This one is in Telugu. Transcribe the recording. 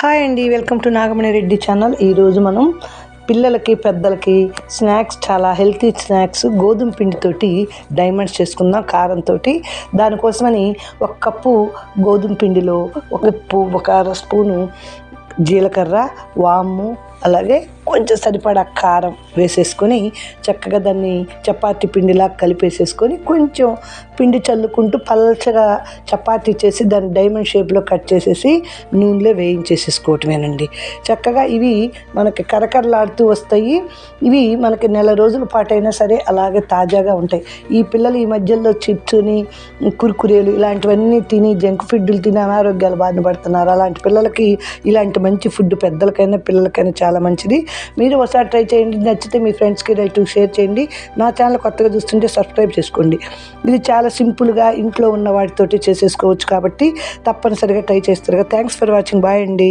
హాయ్ అండి welcome to Nagamani Reddy channel. ఈరోజు మనం పిల్లలకి పెద్దలకి స్నాక్స్ చాలా హెల్తీ స్నాక్స్ గోధుమ పిండితోటి డైమండ్స్ చేసుకుందాం కారంతో దానికోసమని ఒక కప్పు గోధుమ పిండిలో ఒక ఉప్పు ఒక స్పూను జీలకర్ర వాము అలాగే కొంచెం సరిపడా కారం వేసేసుకొని చక్కగా దాన్ని చపాతి పిండిలా కలిపేసేసుకొని కొంచెం పిండి చల్లుకుంటూ పల్చగా చపాతీ చేసి దాన్ని డైమండ్ షేప్లో కట్ చేసేసి నూనెలో వేయించేసేసుకోవటమేనండి. చక్కగా ఇవి మనకి కరకరలాడుతూ వస్తాయి. ఇవి మనకి నెల రోజుల పాటైనా సరే అలాగే తాజాగా ఉంటాయి. ఈ పిల్లలు ఈ మధ్యలో చిప్స్ని కుర్కురేలు ఇలాంటివన్నీ తిని జంక్ ఫుడ్లు తిని అనారోగ్యాలు బాధపడుతున్నారు పడుతున్నారు. అలాంటి పిల్లలకి ఇలాంటి మంచి ఫుడ్ పెద్దలకైనా పిల్లలకైనా చాలా మంచిది. మీరు ఒకసారి ట్రై చేయండి. నచ్చితే మీ ఫ్రెండ్స్కి రైట్ షేర్ చేయండి. నా ఛానల్ కొత్తగా చూస్తుంటే సబ్స్క్రైబ్ చేసుకోండి. ఇది చాలా సింపుల్గా ఇంట్లో ఉన్న వాటితోటి చేసేసుకోవచ్చు కాబట్టి తప్పనిసరిగా ట్రై చేస్తారు థ్యాంక్స్ ఫర్ వాచింగ్. బాయ్ అండి.